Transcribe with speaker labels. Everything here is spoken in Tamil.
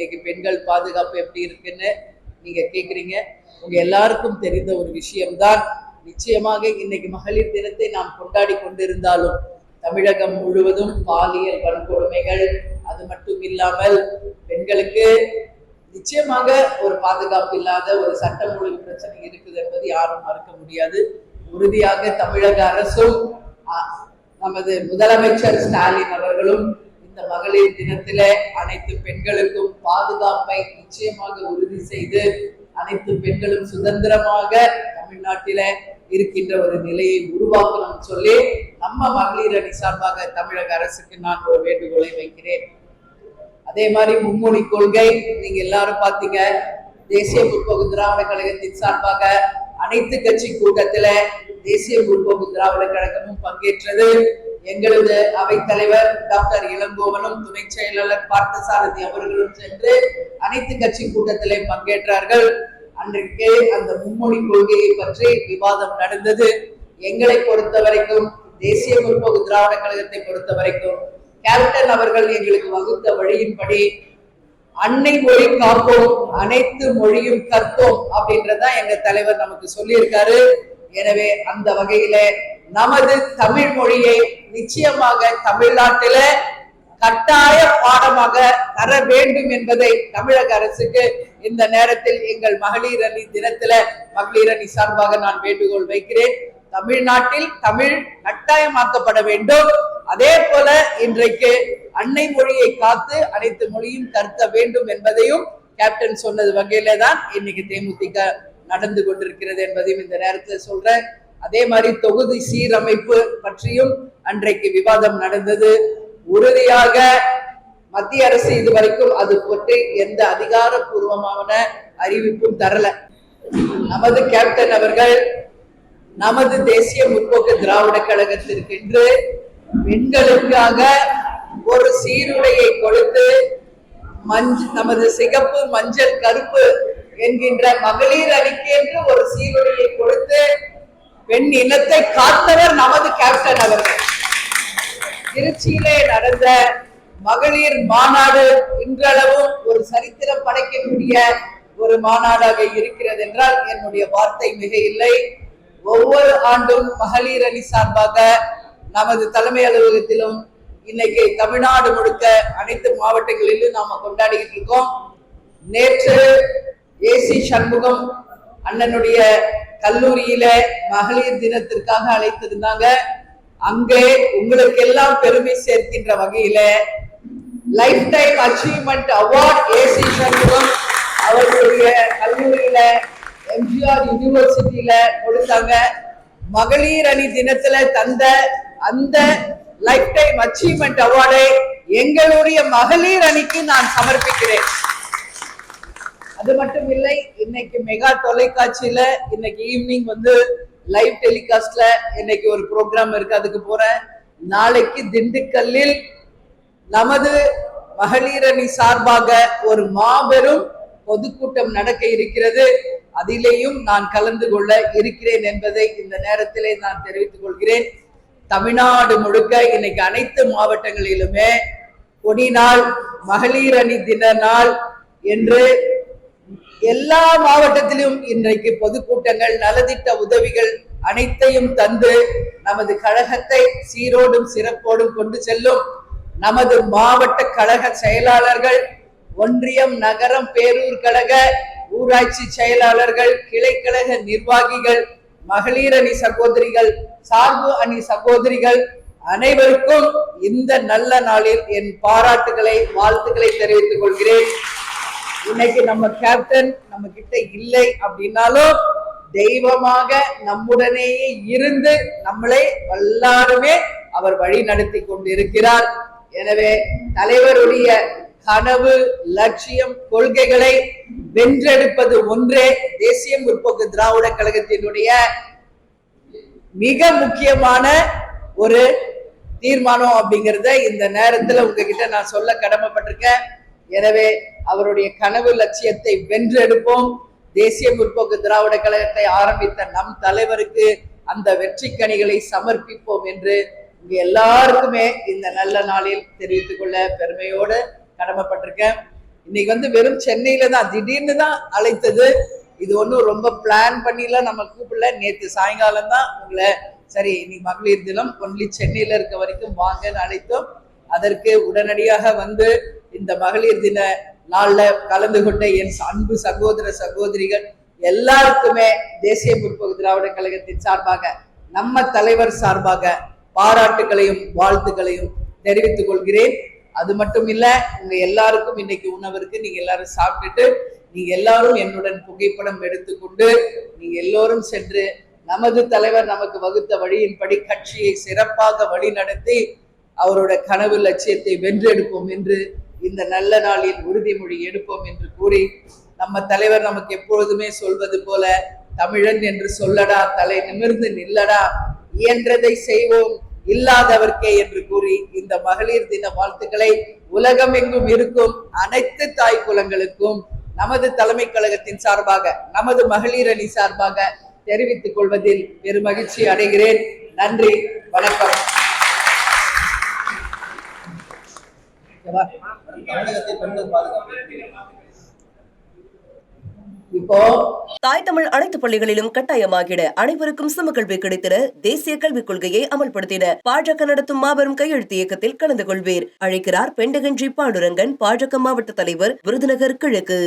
Speaker 1: இன்னைக்கு பெண்கள் பாதுகாப்பு எப்படி இருக்குன்னு நீங்க கேக்குறீங்க. உங்க எல்லாருக்கும் தெரிந்த ஒரு விஷயம்தான். நிச்சயமாக இன்னைக்கு மகளிர் தினத்தை நாம் கொண்டாடி கொண்டிருந்தாலும் தமிழகம் முழுவதும் பாலியல் வன்கொடுமைகள் அது மட்டும் இல்லாமல் பெண்களுக்கு நிச்சயமாக ஒரு பாதுகாப்பு இல்லாத ஒரு சட்டம் ஒழுங்கு பிரச்சனை இருக்குது என்பது யாரும் மறுக்க முடியாது. உறுதியாக தமிழக அரசும் நமது முதலமைச்சர் ஸ்டாலின் அவர்களும் இந்த மகளிர் தினத்தில அனைத்து பெண்களுக்கும் பாதுகாப்பை நிச்சயமாக உறுதி செய்து அனைத்து பெண்களும் சுதந்திரமாக தமிழ்நாட்டில இருக்கின்ற ஒரு நிலையை உருவாக்கணும்னு சொல்லி நம்ம மகளிர் அணி சார்பாக தமிழக அரசுக்கு நான் ஒரு வேண்டுகோளை வைக்கிறேன். அதே மாதிரி மும்மொழி கொள்கை நீங்க எல்லாரும் பாத்தீங்க தேசிய முற்போக்கு திராவிட கழகத்தின் சார்பாக அனைத்து கட்சி கூட்டத்துல தேசிய முற்போக்கு திராவிட கழகமும் பங்கேற்றது. எங்களது அவைத்தலைவர் டாக்டர் இளங்கோவனும் துணை செயலாளர் பார்த்தசாரதி அவர்களும் சென்று அனைத்து கட்சி கூட்டத்திலே பங்கேற்றார்கள். அன்றைக்கு அந்த மும்மொழி கொள்கையை பற்றி விவாதம் நடந்தது. எங்களை பொறுத்த வரைக்கும் தேசிய முற்போக்கு திராவிட கழகத்தை பொறுத்த வரைக்கும் கேப்டன் அவர்கள் எங்களுக்கு வகுத்த வழியின்படி அன்னை மொழி காப்போம் அனைத்து மொழியும் கற்போம் அப்படின்றதான் எங்க தலைவர் நமக்கு சொல்லியிருக்காரு. எனவே அந்த வகையில நமது தமிழ் மொழியை நிச்சயமாக தமிழ்நாட்டில கட்டாய பாடமாக தர வேண்டும் என்பதை தமிழக அரசுக்கு இந்த நேரத்தில் எங்கள் மகளிர் அணி தினத்துல மகளிர் அணி சார்பாக நான் வேண்டுகோள் வைக்கிறேன். தமிழ்நாட்டில் தமிழ் கட்டாயமாக்கப்பட வேண்டும். அதே போல இன்றைக்கு அன்னை மொழியை காத்து அனைத்து மொழியும் கருத்த வேண்டும் என்பதையும் கேப்டன் சொன்னது வகையில தான் இன்னைக்கு தேமுதிக நடந்து கொண்டிருக்கிறது என்பதையும் இந்த நேரத்தில் சொல்றேன். அதே மாதிரி தொகுதி சீரமைப்பு பற்றியும் அன்றைக்கு விவாதம் நடந்தது. உறுதியாக மத்திய அரசு இதுவரைக்கும் அது பற்றி எந்த அதிகாரப்பூர்வமான அறிவிப்பும் தரல. நமது கேப்டன் அவர்கள் நமது தேசிய முற்போக்கு திராவிட கழகத்திற்கென்று பெண்களுக்காக ஒரு சீருடையை கொடுத்து மஞ்ச நமது சிகப்பு மஞ்சள் கருப்பு என்கின்ற மகளிர் அணிக்கென்று ஒரு சீருடையை பெண் இனத்தை காத்தவர் நமது கேப்டன் அவர்கள் திருச்சியிலே நடந்த மகளிர் மாநாடு இன்றளவும் ஒரு சரித்திரம் படைக்கக்கூடிய ஒரு மாநாடாக இருக்கிறது என்றால் என்னுடைய வார்த்தை மிக இல்லை. ஒவ்வொரு ஆண்டும் மகளிர் அணி சார்பாக நமது தலைமை அலுவலகத்திலும் இன்னைக்கு தமிழ்நாடு முழுக்க அனைத்து மாவட்டங்களிலும் நாம கொண்டாடிக்கிட்டு இருக்கோம். நேற்று ஏசி சண்முகம் அண்ணனுடைய கல்லூரியில மகளிர் தினத்திற்காக அழைத்திருந்தாங்க. அங்கே உங்களுக்கு எல்லாம் பெருமை சேர்க்கின்ற வகையில life time achievement award A C Shanmugam அவர்களுடைய கல்லூரியில எம்ஜிஆர் யூனிவர்சிட்டியில கொடுத்தாங்க. மகளிர் அணி தினத்துல தந்த அந்த லைஃப் டைம் அச்சீவ்மெண்ட் அவார்டை எங்களுடைய மகளிர் அணிக்கு நான் சமர்ப்பிக்கிறேன். அது மட்டும் இல்லை இன்னைக்கு மெகா தொலைக்காட்சியில இன்னைக்கு ஈவினிங் வந்து லைவ் டெலிகாஸ்ட்ல இன்னைக்கு ஒரு ப்ரோக்ராம் இருக்கு அதுக்கு போறேன். நாளைக்கு திண்டுக்கல்லில் நமது மகளிரணி சார்பாக ஒரு மாபெரும் பொதுக்கூட்டம் நடக்க இருக்கிறது. அதிலேயும் நான் கலந்து கொள்ள இருக்கிறேன் என்பதை இந்த நேரத்திலே நான் தெரிவித்துக் கொள்கிறேன். தமிழ்நாடு முழுக்க இன்னைக்கு அனைத்து மாவட்டங்களிலுமே கொடி நாள் மகளிர் அணி தின நாள் என்று எல்லா மாவட்டத்திலும் இன்றைக்கு பொதுக்கூட்டங்கள் நலத்திட்ட உதவிகள் அனைத்தையும் தந்து நமது கழகத்தை சீரோடும் சிறப்போடும் கொண்டு செல்லும் நமது மாவட்ட கழக செயலாளர்கள் ஒன்றியம் நகரம் பேரூர் கழக ஊராட்சி செயலாளர்கள் கிளைக்கழக நிர்வாகிகள் மகளிர் அணி சகோதரிகள் சார்பு அணி சகோதரிகள் அனைவருக்கும் இந்த நல்ல நாளில் என் பாராட்டுகளை வாழ்த்துக்களை தெரிவித்துக் கொள்கிறேன். இன்னைக்கு நம்ம கேப்டன் நம்ம கிட்ட இல்லை அப்படின்னாலும் தெய்வமாக நம்முடனேயே இருந்து நம்மளை எல்லாருமே அவர் வழி நடத்தி கொண்டிருக்கிறார். எனவே தலைவருடைய கனவு லட்சியம் கொள்கைகளை வென்றெடுப்பது ஒன்றே தேசிய முற்போக்கு திராவிட கழகத்தினுடைய மிக முக்கியமான ஒரு தீர்மானம் அப்படிங்கறத இந்த நேரத்துல உங்ககிட்ட நான் சொல்ல கடமைப்பட்டிருக்கேன். எனவே அவருடைய கனவு லட்சியத்தை வென்றெடுப்போம். தேசிய முற்போக்கு திராவிட கழகத்தை ஆரம்பித்த நம் தலைவருக்கு அந்த வெற்றி கனிகளை சமர்ப்பிப்போம் என்று இங்க எல்லாருக்குமே இந்த நல்ல நாளில் தெரிவித்துக் கொள்ள பெருமையோடு கடமைப்பட்டிருக்கேன். இன்னைக்கு வந்து வெறும் சென்னையில தான் திடீர்னு தான் அழைத்தது. இது ஒன்றும் ரொம்ப பிளான் பண்ணிலாம் நம்ம கூப்பிடல. நேற்று சாயங்காலம் தான் உங்களை சரி இன்னைக்கு மகளிர் தினம் ஒன்லி சென்னையில இருக்க வரைக்கும் வாங்கன்னு அழைத்தோம். அதற்கு உடனடியாக வந்து இந்த மகளிர் தின நாள்ல கலந்து கொண்ட என் அன்பு சகோதர சகோதரிகள் எல்லாருக்குமே தேசிய முற்போக்கு திராவிட கழகத்தின் சார்பாக நம்ம தலைவர் சார்பாக பாராட்டுகளையும் வாழ்த்துக்களையும் தெரிவித்துக் கொள்கிறேன். அது மட்டும் இல்ல உங்க எல்லாருக்கும் இன்னைக்கு உணவிற்கு நீங்க எல்லாரும் சாப்பிட்டுட்டு நீங்க எல்லாரும் என்னுடன் புகைப்படம் எடுத்துக்கொண்டு நீங்க எல்லோரும் சென்று நமது தலைவர் நமக்கு வகுத்த வழியின்படி கட்சியை சிறப்பாக வழி நடத்தி அவரோட கனவு லட்சியத்தை வென்றெடுப்போம் என்று இந்த நல்ல நாளில் உறுதிமொழி எடுப்போம் என்று கூறி நம்ம தலைவர் நமக்கு எப்பொழுதுமே சொல்வது போல தமிழன் என்று சொல்லடா தலை நிமிர்ந்து நில்லடா இயன்றதை செய்வோம் இல்லாதவர்க்கே என்று கூறி இந்த மகளிர் தின வாழ்த்துக்களை உலகம் எங்கும் இருக்கும் அனைத்து தாய் குலங்களுக்கும் நமது தலைமை கழகத்தின் சார்பாக நமது மகளிர் அணி சார்பாக தெரிவித்துக் கொள்வதில் பெருமகிழ்ச்சி அடைகிறேன். நன்றி வணக்கம்.
Speaker 2: தமிழகத்தை பெண்கள் பாதுகாப்பு.
Speaker 1: இப்போ
Speaker 3: தாய் தமிழ் அனைத்து பள்ளிகளிலும் கட்டாயமாகிட அனைவருக்கும் சமக்கல்வி கிடைத்திட தேசிய கல்விக் கொள்கையை அமல்படுத்திட பாஜக நடத்தும் மாபெரும் கையெழுத்து இயக்கத்தில் கலந்து கொள்வீர். அழைக்கிறார் பெண்டகன்றி பாண்டுரங்கன் பாஜக மாவட்ட தலைவர் விருதுநகர் கிழக்கு.